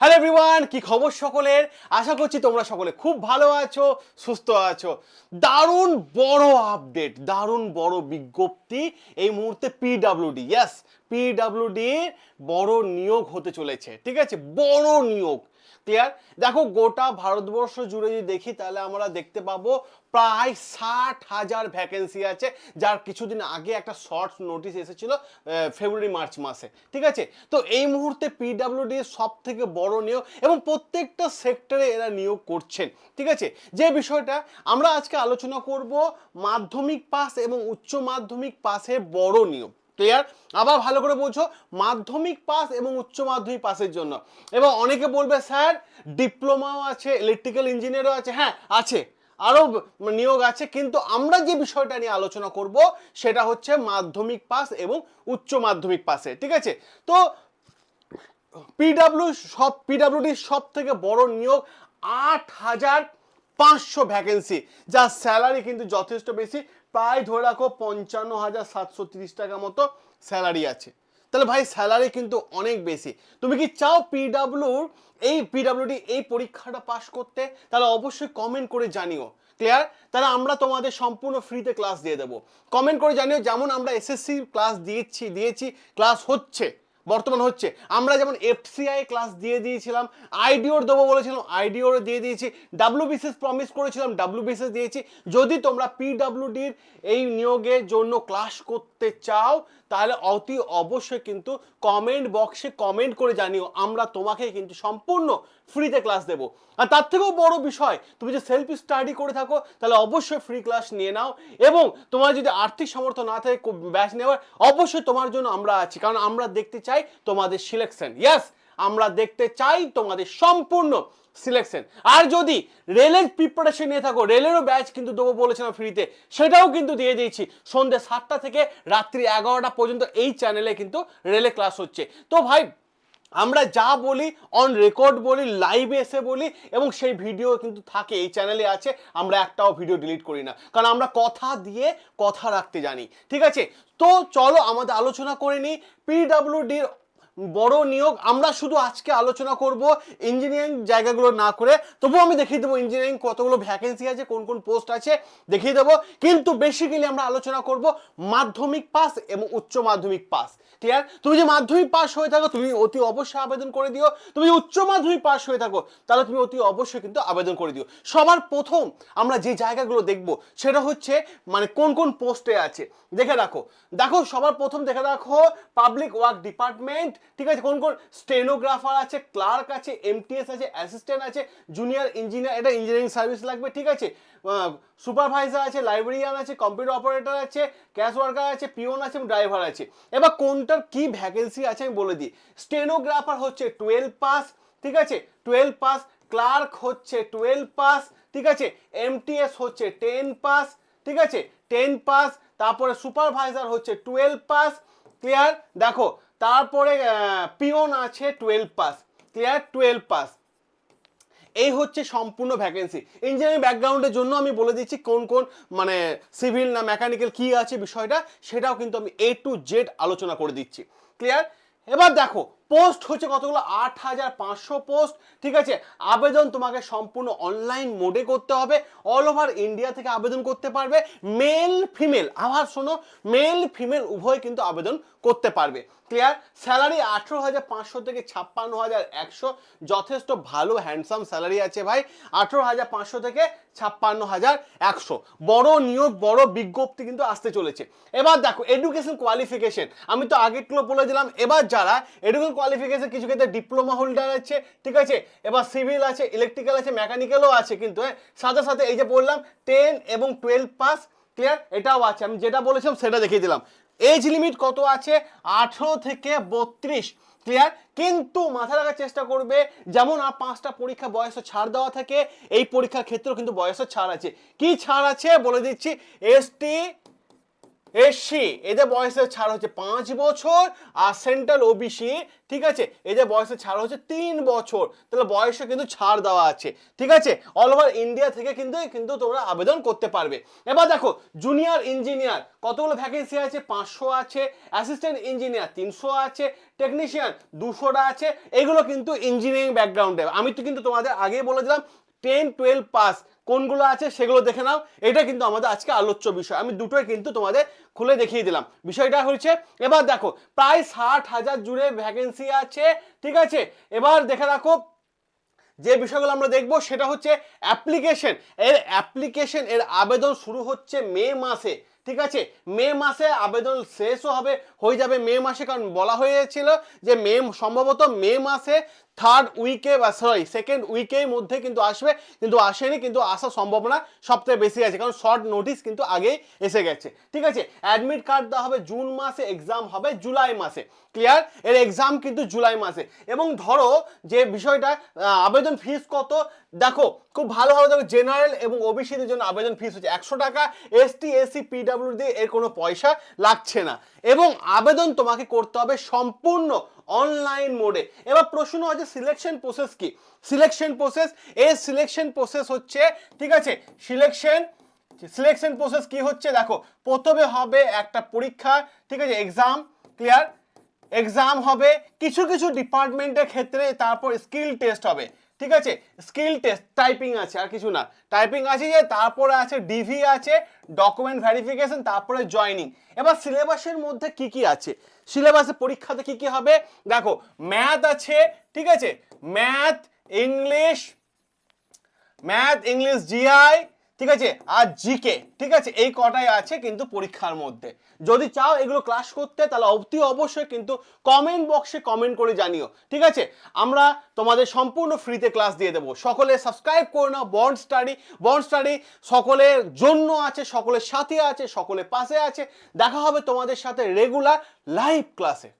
Hello everyone কি খবর সকলের? আশা করছি তোমরা সকলে খুব ভালো আছো, সুস্থ আছো। দারুণ বড় আপডেট দারুণ বড় বিজ্ঞপ্তি এই মুহূর্তে পিডাব্লিউডি ইয়েস পিডাব্লিউডি বড় নিয়োগ হতে চলেছে, ঠিক আছে? বড় নিয়োগ ক্লিয়ার দেখো, গোটা ভারতবর্ষ জুড়ে যদি দেখি, তাহলে আমরা দেখতে পাবো প্রায় ষাট হাজার ভ্যাকেন্সি আছে, যার কিছুদিন আগে একটা শর্ট নোটিশ এসেছিল ফেব্রুয়ারি মার্চ মাসে, ঠিক আছে? তো এই মুহূর্তে পিডাব্লিউডি সব থেকে বড় নিয়োগ এবং প্রত্যেকটা সেক্টরে এরা নিয়োগ করছেন, ঠিক আছে? যে বিষয়টা আমরা আজকে আলোচনা করব, মাধ্যমিক পাস এবং উচ্চ মাধ্যমিক পাসের বড় নিয়োগ ক্লিয়ার আবার ভালো করে বলছো, মাধ্যমিক পাস এবং উচ্চ মাধ্যমিক পাসের জন্য। এবং অনেকে বলবে, স্যার ডিপ্লোমাও আছে ইলেকট্রিক্যাল ইঞ্জিনিয়ারও আছে। হ্যাঁ আছে। আরও নিয়োগ আছে, কিন্তু আমরা যে বিষয়টা নিয়ে আলোচনা করব, সেটা হচ্ছে মাধ্যমিক পাস এবং উচ্চ মাধ্যমিক পাসে ঠিক আছে? তো পিডাব্লিউ সব পিডাব্লিউডির সব থেকে বড় নিয়োগ আট হাজার পাঁচশো ভ্যাকেন্সি যা স্যালারি কিন্তু যথেষ্ট বেশি। প্রায় ধরে রাখো পঞ্চান্ন হাজার সাতশো তিরিশ টাকা মতো স্যালারি আছে। তাহলে ভাই স্যালারি কিন্তু অনেক বেশি। তুমি কি চাও পিডাব্লিউর এই পিডাব্লিউডি এই পরীক্ষাটা পাশ করতে? তাহলে অবশ্যই কমেন্ট করে জানিও। ক্লিয়ার তাহলে আমরা তোমাদের সম্পূর্ণ ফ্রিতে ক্লাস দিয়ে দেবো। কমেন্ট করে জানিও, যেমন আমরা এসএসসি ক্লাস দিয়েছি দিয়েছি ক্লাস হচ্ছে। বর্তমান হচ্ছে। আমরা যেমন এফসিআই ক্লাস দিয়ে দিয়েছিলাম আইডিওর দেবো বলেছিলাম আইডিওর দিয়ে দিয়েছি ডাব্লিউবিসিএস প্রমিস করেছিলাম ডাব্লিউবিসিএস দিয়েছি। যদি তোমরা পিডাব্লিউডির এই নিয়োগের জন্য ক্লাস করতে চাও তাহলে অতি অবশ্যই কিন্তু কমেন্ট বক্সে কমেন্ট করে জানিও, আমরা তোমাকে কিন্তু সম্পূর্ণ ফ্রিতে ক্লাস দেবো। আর তার থেকেও বড় বিষয়, তুমি যে সেলফ স্টাডি করে থাকো, তাহলে অবশ্যই ফ্রি ক্লাস নিয়ে নাও এবং তোমার যদি আর্থিক সামর্থ্য না থাকে ব্যাচ নেওয়ার, অবশ্যই তোমার জন্য আমরা আছি, কারণ আমরা দেখতে চাই তোমাদের সিলেকশন ইয়েস আমরা দেখতে চাই তোমাদের সম্পূর্ণ সিলেকশন আর যদি রেলের প্রিপারেশন নিয়ে থাকো, রেলেরও ব্যাচ কিন্তু দেবো বলেছিলাম ফ্রিতে সেটাও কিন্তু দিয়ে দিয়েছি। সন্ধ্যে সাতটা থেকে রাত্রি এগারোটা পর্যন্ত এই চ্যানেলে কিন্তু রেলে ক্লাস হচ্ছে। তো ভাই, আমরা যা বলি অন রেকর্ড বলি লাইভে এসে বলি, এবং সেই ভিডিও কিন্তু থাকে, এই চ্যানেলে আছে, আমরা একটাও ভিডিও ডিলিট করি না। কারণ আমরা কথা দিয়ে কথা রাখতে জানি। ঠিক আছে? তো চলো, আমাদের আলোচনা করে নিই। পিডাব্লিউডির বড় নিয়োগ, আমরা শুধু আজকে আলোচনা করব ইঞ্জিনিয়ারিং জায়গাগুলো না করে। তবুও আমি দেখিয়ে দেবো ইঞ্জিনিয়ারিং কতগুলো ভ্যাকেন্সি আছে, কোন কোন পোস্ট আছে, দেখিয়ে দেবো। কিন্তু বেসিক্যালি আমরা আলোচনা করব মাধ্যমিক পাস এবং উচ্চ মাধ্যমিক পাস ক্লিয়ার তুমি যে মাধ্যমিক পাস হয়ে থাকো, তুমি অতি অবশ্যই আবেদন করে দিও। তুমি উচ্চ মাধ্যমিক পাস হয়ে থাকো, তাহলে তুমি অতি অবশ্যই কিন্তু আবেদন করে দিও। সবার প্রথম আমরা যে জায়গাগুলো দেখব, সেটা হচ্ছে মানে কোন কোন পোস্টে আছে। দেখে রাখো। দেখো, সবার প্রথম দেখে রাখো পাবলিক ওয়ার্ক ডিপার্টমেন্ট ঠিক আছে, কোন কোন স্টেনোগ্রাফার আছে ক্লার্ক আছে এমটিএস আছে অ্যাসিস্ট্যান্ট আছে জুনিয়র ইঞ্জিনিয়ার এটা ইঞ্জিনিয়ারিং সার্ভিস লাগবে, ঠিক আছে? সুপারভাইজার আছে লাইব্রেরিয়ান আছে কম্পিউটার অপারেটর আছে ক্যাশ ওয়ার্কার আছে পিওন আছে ড্রাইভার আছে। এবার কোনটার কি ভ্যাকেন্সি আছে আমি বলে দিই। স্টেনোগ্রাফার হচ্ছে টুয়েলভ পাস ঠিক আছে? টুয়েলভ পাস ক্লার্ক হচ্ছে টুয়েলভ পাস ঠিক আছে? এমটিএস হচ্ছে টেন পাস ঠিক আছে? টেন পাস তারপরে সুপারভাইজার হচ্ছে টুয়েলভ পাস ক্লিয়ার দেখো তারপরে পিওন আছে twelve pass clear twelve pass এই হচ্ছে সম্পূর্ণ ভ্যাকেন্সি ইঞ্জিনিয়ারিং ব্যাকগ্রাউন্ডের জন্য আমি বলে দিচ্ছি কোন কোন মানে সিভিল না মেকানিক্যাল কী আছে বিষয়টা, সেটাও কিন্তু আমি এ টু জেড আলোচনা করে দিচ্ছি। ক্লিয়ার এবার দেখো পোস্ট হচ্ছে কতগুলো? আট হাজার পাঁচশো পোস্ট। ঠিক আছে? আবেদন তোমাকে সম্পূর্ণ অনলাইন মোডে করতে হবে। অল ওভার ইন্ডিয়া থেকে আবেদন করতে পারবে। মেল ফিমেল আবার শোনো মেল ফিমেল উভয় কিন্তু আবেদন করতে পারবে। ক্লিয়ার স্যালারি আঠেরো হাজার পাঁচশো থেকে ছাপ্পান্ন হাজার একশো। যথেষ্ট ভালো হ্যান্ডসাম স্যালারি আছে ভাই। আঠেরো হাজার পাঁচশো থেকে ছাপ্পান্ন হাজার একশো। বড় নিয়োগ, বড় বিজ্ঞপ্তি কিন্তু আসতে চলেছে। এবার দেখো এডুকেশন কোয়ালিফিকেশন আমি তো আগেরগুলো বলে দিলাম। এবার যারা এডুকেশন কোয়ালিফিকেশন কিছু ক্ষেত্রে ডিপ্লোমা হোল্ডার আছে, ঠিক আছে? এবার সিভিল আছে ইলেকট্রিক্যাল আছে মেকানিক্যালও আছে কিন্তু হ্যাঁ? সাথে সাথে এই যে বললাম টেন এবং টুয়েলভ পাস ক্লিয়ার এটাও আছে। আমি যেটা বলেছিলাম সেটা দেখিয়ে দিলাম। এজ লিমিট কত আছে? আঠেরো থেকে বত্রিশ ক্লিয়ার কিন্তু মাথা রাখার চেষ্টা করবে, যেমন আর পাঁচটা পরীক্ষা বয়সে ছাড় দেওয়া থাকে, এই পরীক্ষার ক্ষেত্রেও কিন্তু বয়সের ছাড় আছে। কি ছাড় আছে? বলে দিচ্ছি এসটি এসসি এদের বয়সের ছাড় হচ্ছে পাঁচ বছর আর সেন্ট্রাল ওবিসি, ঠিক আছে? এদের বয়সের ছাড় হচ্ছে তিন বছর। তাহলে বয়সে কিন্তু ছাড় দেওয়া আছে, ঠিক আছে? অল ওভার ইন্ডিয়া থেকে কিন্তু কিন্তু তোমরা আবেদন করতে পারবে। এবার দেখো জুনিয়র ইঞ্জিনিয়ার কতগুলো ভ্যাকেন্সি আছে? পাঁচশো আছে। অ্যাসিস্ট্যান্ট ইঞ্জিনিয়ার তিনশো আছে। টেকনিশিয়ান দুশোটা আছে। এগুলো কিন্তু ইঞ্জিনিয়ারিং ব্যাকগ্রাউন্ডে আমি তো কিন্তু তোমাদের আগেই বলে দিলাম টেন টুয়েলভ পাস কোনগুলো আছে সেগুলো দেখে নাও। এটা কিন্তু আমাদের আজকে আলোচ্য বিষয়। আমি দুটোই কিন্তু তোমাদের খুলে দেখিয়ে দিলাম। বিষয়টা হচ্ছে এবার দেখো, প্রায় ষাট হাজার জুড়ে ভ্যাকেন্সি আছে, ঠিক আছে? এবার দেখে রাখো, যে বিষয়গুলো আমরা দেখব সেটা হচ্ছে অ্যাপ্লিকেশন এর অ্যাপ্লিকেশন এর আবেদন শুরু হচ্ছে মে মাসে। ঠিক আছে? মে মাসে আবেদন শেষও হবে, হয়ে যাবে মে মাসে। কারণ বলা হয়েছিল যে মে, সম্ভবত মে মাসে থার্ড উইকে বা সরি সেকেন্ড উইকের মধ্যে কিন্তু আসবে, কিন্তু আসেনি, কিন্তু আসার সম্ভাবনা সবথেকে বেশি আছে। কারণ শর্ট নোটিস কিন্তু আগেই এসে গেছে। ঠিক আছে? অ্যাডমিট কার্ড দেওয়া হবে জুন মাসে এক্সাম হবে জুলাই মাসে। ক্লিয়ার এর এক্সাম কিন্তু জুলাই মাসে। এবং ধরো যে বিষয়টা আবেদন ফিস কত? দেখো খুব ভালো ভালোভাবে দেখো জেনারেল এবং ওবিসিদের জন্য আবেদন ফিস হচ্ছে একশো টাকা S T ST SC PW দিয়ে এর কোনো পয়সা লাগছে না। এবং আবেদন তোমাকে করতে হবে সম্পূর্ণ অনলাইন মোডে এবার প্রশ্ন হচ্ছে সিলেকশন প্রসেস কি? সিলেকশন প্রসেস এই সিলেকশন প্রসেস হচ্ছে, ঠিক আছে? সিলেকশন সিলেকশন প্রসেস কি হচ্ছে? দেখো, প্রথমে হবে একটা পরীক্ষা, ঠিক আছে? এক্সাম ক্লিয়ার এক্সাম হবে কিছু কিছু ডিপার্টমেন্টের ক্ষেত্রে, তারপর স্কিল টেস্ট হবে। ঠিক আছে? স্কিল টেস্ট টাইপিং আছে, আর কিছু না। টাইপিং আছে যে, তারপরে আছে ডিভি আছে ডকুমেন্ট ভেরিফিকেশন তারপরে জয়নিং এবার সিলেবাসের মধ্যে কি কি আছে? সিলেবাসে পরীক্ষাতে কি কি হবে? দেখো ম্যাথ আছে, ঠিক আছে? Math English math English GI ঠিক আছে? আর জিকে ঠিক আছে? এই কটাই আছে কিন্তু পরীক্ষার মধ্যে। যদি চাও এগুলো ক্লাস করতে, তাহলে অতি অবশ্যই কিন্তু কমেন্ট বক্সে কমেন্ট করে জানিও, ঠিক আছে? আমরা তোমাদের সম্পূর্ণ ফ্রিতে ক্লাস দিয়ে দেবো। সকলে সাবস্ক্রাইব করে নাও বন্ড স্টাডি বন্ড স্টাডি সকলের জন্য আছে, সকলের সাথে আছে, সকলের পাশে আছে। দেখা হবে তোমাদের সাথে রেগুলার লাইভ ক্লাসে